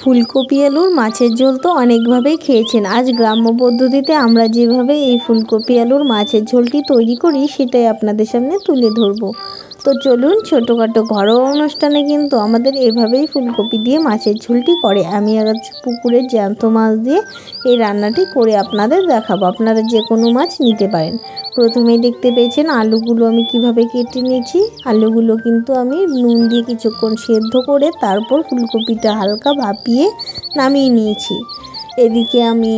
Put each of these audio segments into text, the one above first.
ফুলকপি আলুর মাছের ঝোল তো অনেকভাবেই খেয়েছেন। আজ গ্রাম্য পদ্ধতিতে আমরা যেভাবে এই ফুলকপি আলুর মাছের ঝোলটি তৈরি করি, সেটাই আপনাদের সামনে তুলে ধরবো। তো চলুন ছোটোখাটো ঘরোয়া অনুষ্ঠানে কিন্তু আমাদের এভাবেই ফুলকপি দিয়ে মাছের ঝুলটি করে। আমি আজ পুকুরের জ্যান্ত মাছ দিয়ে এই রান্নাটি করে আপনাদের দেখাবো। আপনারা যে কোনো মাছ নিতে পারেন। প্রথমেই দেখতে পেয়েছেন আলুগুলো আমি কীভাবে কেটে নিয়েছি। আলুগুলো কিন্তু আমি নুন দিয়ে কিছুক্ষণ সেদ্ধ করে তারপর ফুলকপিটা হালকা ভাপিয়ে নামিয়ে নিয়েছি। এদিকে আমি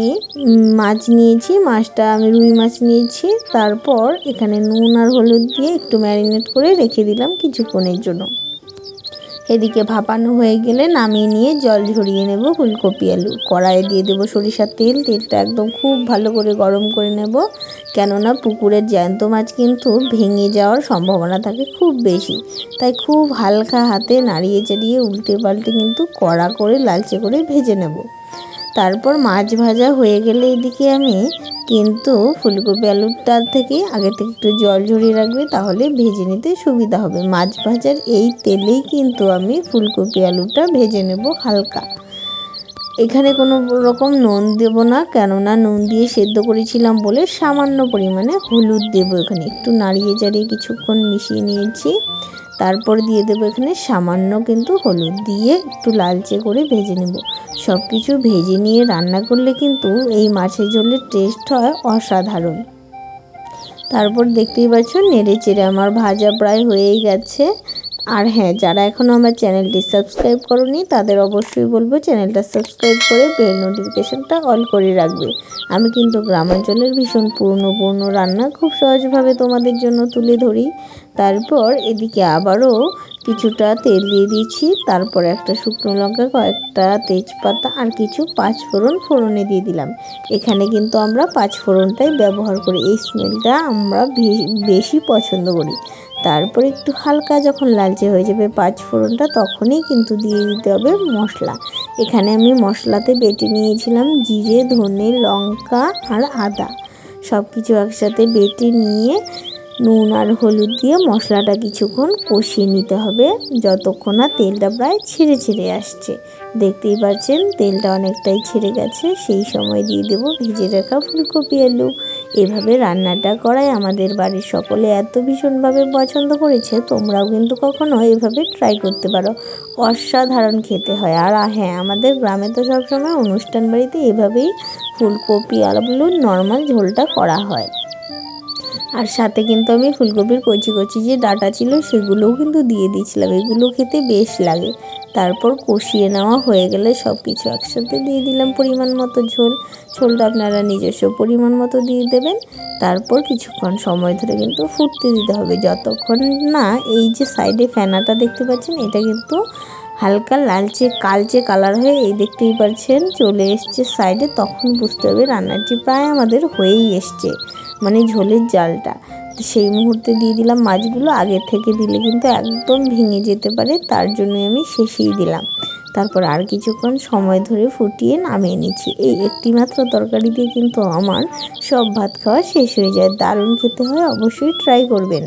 মাছ নিয়েছি, মাছটা আমি রুই মাছ নিয়েছি। তারপর এখানে নুন আর হলুদ দিয়ে একটু ম্যারিনেট করে রেখে দিলাম কিছুক্ষণের জন্য। এদিকে ভাপানো হয়ে গেলে নামিয়ে নিয়ে জল ঝরিয়ে নেব ফুলকপি আলু। কড়াইয়ে দিয়ে দেবো সরিষার তেল, তেলটা একদম খুব ভালো করে গরম করে নেব। কেননা পুকুরের জ্যান্ত মাছ কিন্তু ভেঙে যাওয়ার সম্ভাবনা থাকে খুব বেশি। তাই খুব হালকা হাতে নাড়িয়ে চাড়িয়ে উল্টে পাল্টে কিন্তু কড়া করে লালচে করে ভেজে নেব। তারপর মাছ ভাজা হয়ে গেলে এদিকে আমি কিন্তু ফুলকপি আলুটার থেকে আগে থেকে একটু জল ঝরিয়ে রাখবে, তাহলে ভেজে নিতে সুবিধা হবে। মাছ ভাজার এই তেলেই কিন্তু আমি ফুলকপি আলুটা ভেজে নেব হালকা। এখানে কোনো রকম নুন দেব না, কেননা নুন দিয়ে সেদ্ধ করেছিলাম বলে সামান্য পরিমাণে হলুদ দেবো এখানে। একটু নাড়িয়ে চাড়িয়ে কিছুক্ষণ মিশিয়ে নিয়েছি। তারপর দিয়ে দেবো এখানে সামান্য কিন্তু হলুদ দিয়ে একটু লালচে করে ভেজে নেব। সব কিছু ভেজে নিয়ে রান্না করলে কিন্তু এই মাছের ঝোলের টেস্ট হয় অসাধারণ। তারপর দেখতেই পাচ্ছ, নেড়ে চেড়ে আমার ভাজা প্রায় হয়েই গেছে। আর হ্যাঁ যারা এখনও আমার চ্যানেলটি সাবস্ক্রাইব করনি, তাদের অবশ্যই বলব চ্যানেলটা সাবস্ক্রাইব করে বেল নোটিফিকেশানটা অল করে রাখবে। আমি কিন্তু গ্রামাঞ্চলের ভীষণ পুরনো পুরনো রান্না খুব সহজভাবে তোমাদের জন্য তুলে ধরি। তারপর এদিকে আবারও কিছুটা তেল দিয়ে দিয়েছি, তারপর একটা শুকনো লঙ্কা, কয়েকটা তেজপাতা আর কিছু পাঁচ ফোড়ন ফোড়নে দিয়ে দিলাম। এখানে কিন্তু আমরা পাঁচ ফোড়নটাই ব্যবহার করি, এই স্মেলটা আমরা বেশি পছন্দ করি। তারপর একটু হালকা যখন লালচে হয়ে যাবে পাঁচ ফোড়নটা, তখনই কিন্তু দিয়ে দিতে হবে মশলা। এখানে আমি মশলাতে বেটে নিয়েছিলাম জিরে, ধনে, লঙ্কা আর আদা। সব কিছু একসাথে বেটে নিয়ে নুন আর হলুদ দিয়ে মশলাটা কিছুক্ষণ কষিয়ে নিতে হবে, যতক্ষণ না তেলটা প্রায় ছিঁড়ে ছিঁড়ে আসছে। দেখতেই পাচ্ছেন, তেলটা অনেকটাই ছেড়ে গেছে। সেই সময় দিয়ে দেবো ভেজে রাখা ফুলকপি আলু। এভাবে রান্নাটা করাই আমাদের বাড়ির সকলে এত ভীষণভাবে পছন্দ করেছে, তোমরাও কিন্তু কখনো এভাবে ট্রাই করতে পারো। অসাধারণ খেতে হয়। আর হ্যাঁ আমাদের গ্রামে তো সবসময় অনুষ্ঠান বাড়িতে এভাবেই ফুলকপি আলুর নর্মাল ঝোলটা করা হয়। আর সাথে কিন্তু আমি ফুলকপির কচি কচি যে ডাটা ছিল সেগুলোও কিন্তু দিয়ে দিয়েছিলাম। এগুলো খেতে বেশ লাগে। তারপর কষিয়ে নেওয়া হয়ে গেলে সব কিছু একসাথে দিয়ে দিলাম পরিমাণ মতো ঝোল। ঝোলটা আপনারা নিজস্ব পরিমাণ মতো দিয়ে দেবেন। তারপর কিছুক্ষণ সময় ধরে কিন্তু ফুটতে দিতে হবে। যতক্ষণ না এই যে সাইডে ফেনাটা দেখতে পাচ্ছেন, এটা কিন্তু হালকা লালচে কালচে কালার হয়ে এই দেখতেই পারছেন, চলে এসছে সাইডে তখন বুঝতে হবে রান্নাটি প্রায় আমাদের হয়েই এসছে মানে ঝোলের জালটা। তো সেই মুহূর্তে দিয়ে দিলাম মাছগুলো, আগে থেকে দিলে কিন্তু একদম ভেঙে যেতে পারে, তার জন্য আমি শেষেই দিলাম। তারপর আর কিছুক্ষণ সময় ধরে ফুটিয়ে নামিয়ে নিচ্ছি। এই একটি মাত্র তরকারি দিয়ে কিন্তু আমার সব ভাত খাওয়া শেষ হয়ে যায়, দারুণ খেতে হয়, অবশ্যই ট্রাই করবেন।